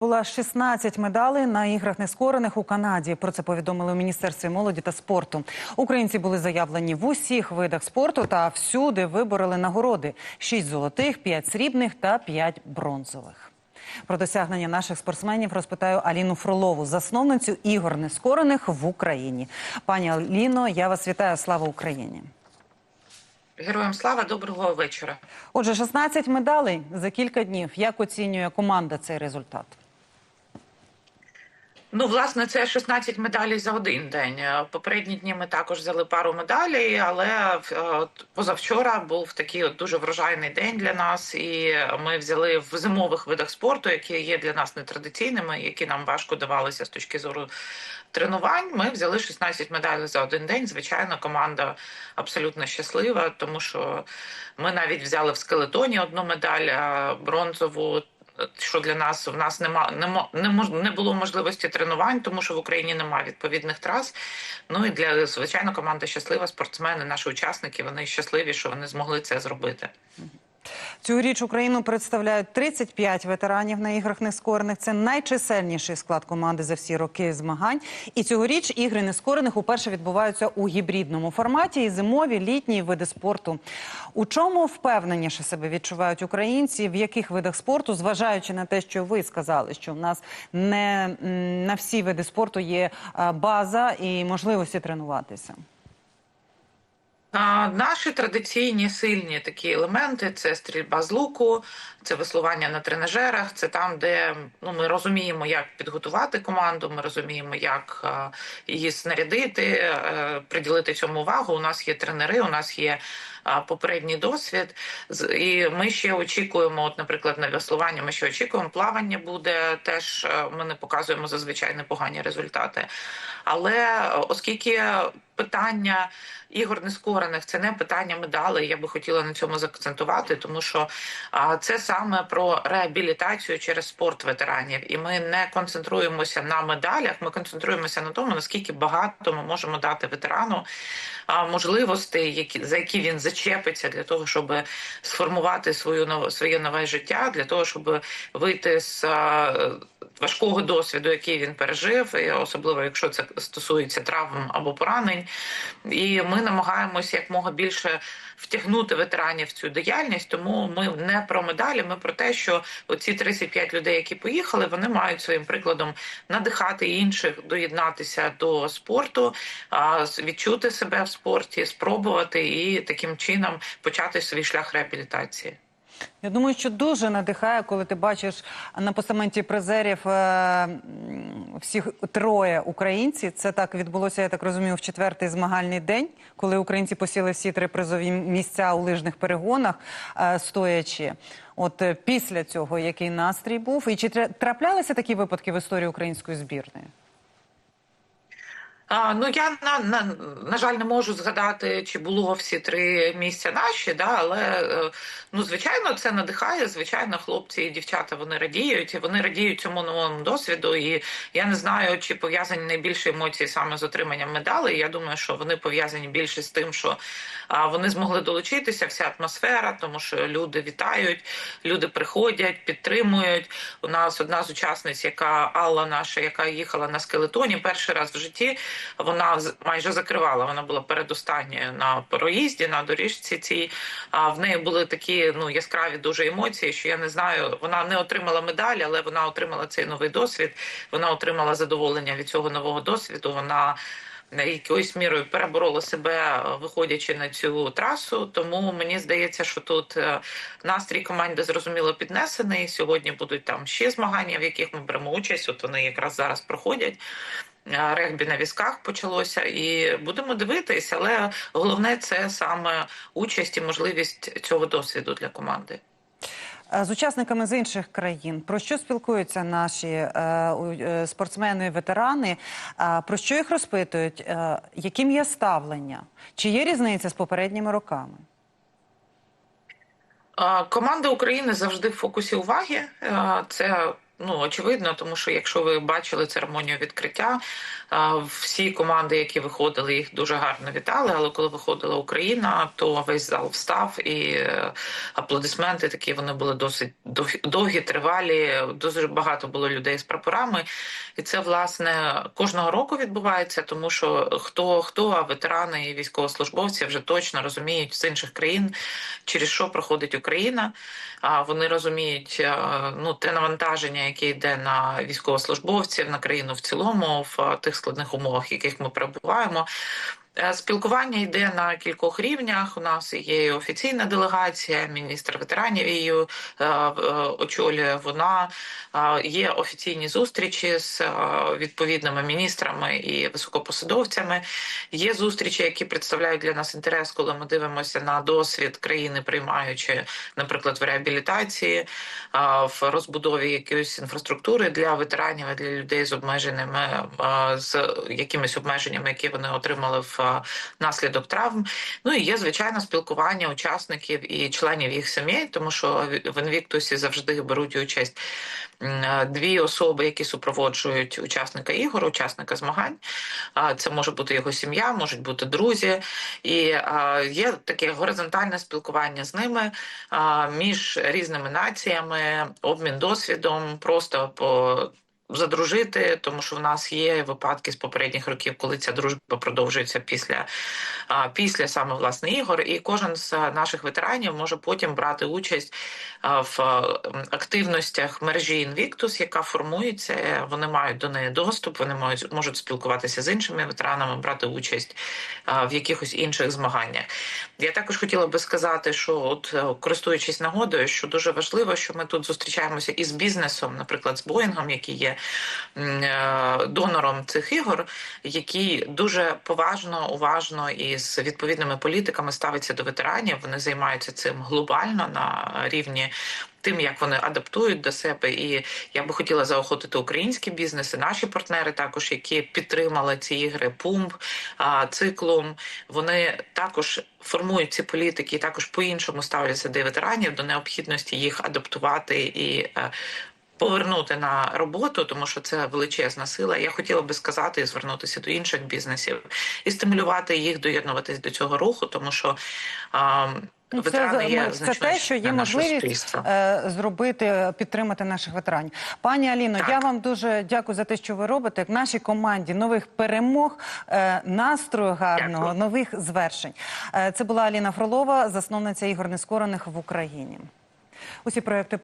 Була 16 медалей на іграх нескорених у Канаді. Про це повідомили у міністерстві молоді та спорту. Українці були заявлені в усіх видах спорту та всюди вибороли нагороди: 6 золотих, 5 срібних та 5 бронзових. Про досягнення наших спортсменів розпитаю Аліну Фролову, засновницю ігор нескорених в Україні. Пані Аліно, я вас вітаю. Слава Україні! Героям слава, доброго вечора. Отже, 16 медалей за кілька днів. Як оцінює команда цей результат? Ну, власне, це 16 медалей за один день. Е, Попередні дні ми також взяли пару медалей, але е, позавчора був такий от дуже врожайний день для нас, і ми взяли в зимових видах спорту, які є для нас нетрадиційними, які нам важко давалися з точки зору тренувань. Ми взяли 16 медалей за один день. Звичайно, команда абсолютно щаслива, тому що ми навіть взяли в скелетоні одну медаль бронзову. Що для нас в нас нема не, не було можливості тренувань, тому що в Україні немає відповідних трас. Ну і для звичайно команда щаслива, спортсмени, наші учасники, вони щасливі, що вони змогли це зробити. Цьогоріч Україну представляють 35 ветеранів на іграх нескорених. Це найчисельніший склад команди за всі роки змагань. І цьогоріч ігри нескорених уперше відбуваються у гібридному форматі і зимові літні види спорту. У чому впевненіше себе відчувають українці? В яких видах спорту, зважаючи на те, що ви сказали, що в нас не на всі види спорту є база і можливості тренуватися? Наші традиційні сильні такі елементи це стрільба з луку, це веслування на тренажерах. Це там, де ну ми розуміємо, як підготувати команду. Ми розуміємо, як її снарядити, е, приділити цьому увагу. У нас є тренери, у нас є попередній досвід. І ми ще очікуємо, от, наприклад, на веслування. Ми ще очікуємо. Плавання буде теж. е, Ми не показуємо зазвичай непогані результати. Але е, оскільки питання ігор нескорених це не питання медалей, я би хотіла на цьому заакцентувати, тому що це саме про реабілітацію через спорт ветеранів, і ми не концентруємося на медалях. Ми концентруємося на тому, наскільки багато ми можемо дати ветерану можливостей, які за які він зачепиться для того, щоб сформувати свою своє нове життя, для того, щоб вийти з важкого досвіду, який він пережив, особливо якщо це стосується травм або поранень. І ми намагаємося якмога більше втягнути ветеранів в цю діяльність. Тому ми не про медалі, ми про те, що оці 35 людей, які поїхали, вони мають своїм прикладом надихати інших, доєднатися до спорту, відчути себе в спорті, спробувати і таким чином почати свій шлях реабілітації. Я думаю, що дуже надихає, коли ти бачиш на постаменті призерів е, всіх троє українці. Це так відбулося, я так розумію, в четвертий змагальний день, коли українці посіли всі три призові місця у лижних перегонах, е, стоячи. От е, після цього який настрій був, і чи тра- траплялися такі випадки в історії української збірної? Ну я на, на, на жаль не можу згадати, чи було всі три місця наші, да, але е, ну звичайно це надихає. Звичайно, хлопці і дівчата вони радіють, і вони радіють цьому новому досвіду. І я не знаю, чи пов'язані найбільші емоції саме з отриманням медалей. Я думаю, що вони пов'язані більше з тим, що вони змогли долучитися, вся атмосфера, тому що люди вітають, люди приходять, підтримують. У нас одна з учасниць, яка Алла наша, яка їхала на скелетоні, перший раз в житті вона майже закривала. Вона була передостанньою на проїзді, на доріжці цій. А в неї були такі ну яскраві дуже емоції, що я не знаю. Вона не отримала медаль, але вона отримала цей новий досвід. Вона отримала задоволення від цього нового досвіду. Вона якоюсь мірою переборола себе, е, виходячи на цю трасу. Тому мені здається, що тут е, настрій команди зрозуміло піднесений. Сьогодні будуть там ще змагання, в яких ми беремо участь. От вони якраз зараз проходять. Е, Регбі на візках почалося, і будемо дивитись, але головне це саме участь і можливість цього досвіду для команди. Е, З учасниками з інших країн про що спілкуються наші е, е, спортсмени і ветерани? Е, про що їх розпитують? Е, яким є ставлення? Чи є різниця з попередніми роками? Команда України завжди в фокусі уваги. Це Ну, очевидно, тому що якщо ви бачили церемонію відкриття, всі команди, які виходили, їх дуже гарно вітали. Але коли виходила Україна, то весь зал встав і е, аплодисменти такі вони були досить довгі, тривалі. Дуже багато було людей з прапорами, і це власне кожного року відбувається, тому що хто хто, а ветерани і військовослужбовці вже точно розуміють з інших країн, через що проходить Україна. А вони розуміють е, ну те навантаження, яке йде на військовослужбовців, на країну в цілому, в тих складних умовах, в яких ми перебуваємо. Е, Спілкування йде на кількох рівнях. У нас є офіційна делегація, міністр ветеранів її е, е, очолює. Вона є офіційні зустрічі з відповідними міністрами і високопосадовцями. Є зустрічі, які представляють для нас інтерес, коли ми дивимося на досвід країни, приймаючи, наприклад, в реабілітації, в розбудові якоїсь інфраструктури для ветеранів, і для людей з обмеженими з якимись обмеженнями, які вони отримали в наслідок травм. Ну і є звичайно спілкування учасників і членів їх сімей, тому що в інвіктусі завжди беруть участь е, дві особи, які супроводжують учасника ігор, учасника змагань. Це може бути його сім'я, можуть бути друзі, і є таке горизонтальне спілкування з ними між різними націями, обмін досвідом, просто по. Задружити, тому що в нас є випадки з попередніх років, коли ця дружба продовжується після, після саме власне ігор, і кожен з наших ветеранів може потім брати участь в активностях мережі Invictus, яка формується. Вони мають до неї доступ, вони мають можуть спілкуватися з іншими ветеранами, брати участь в якихось інших змаганнях. Я також хотіла би сказати, що от е, користуючись нагодою, що дуже важливо, що ми тут зустрічаємося із бізнесом, наприклад, з Боїнгом, який є донором цих ігор, який дуже поважно, уважно і з відповідними політиками ставиться до ветеранів. Вони займаються цим глобально на рівні. Тим, як вони адаптують до себе, і я би хотіла заохотити українські бізнеси, наші партнери, також які підтримали ці ігри, пумп а, циклом. Вони також формують ці політики, і також по-іншому ставляться до ветеранів, до необхідності їх адаптувати і е, повернути на роботу, тому що це величезна сила. Я хотіла би сказати і звернутися до інших бізнесів і стимулювати їх доєднуватись до цього руху, тому що. А, Ну, Це, є це те, що є можливість е, зробити, підтримати наших ветеранів. Пані Аліно, Так. я вам дуже дякую за те, що ви робите. Нашій команді нових перемог, е, настрою гарного, Дякую. нових звершень. Е, це була Аліна Фролова, засновниця ігор нескорених в Україні. Усі проекти.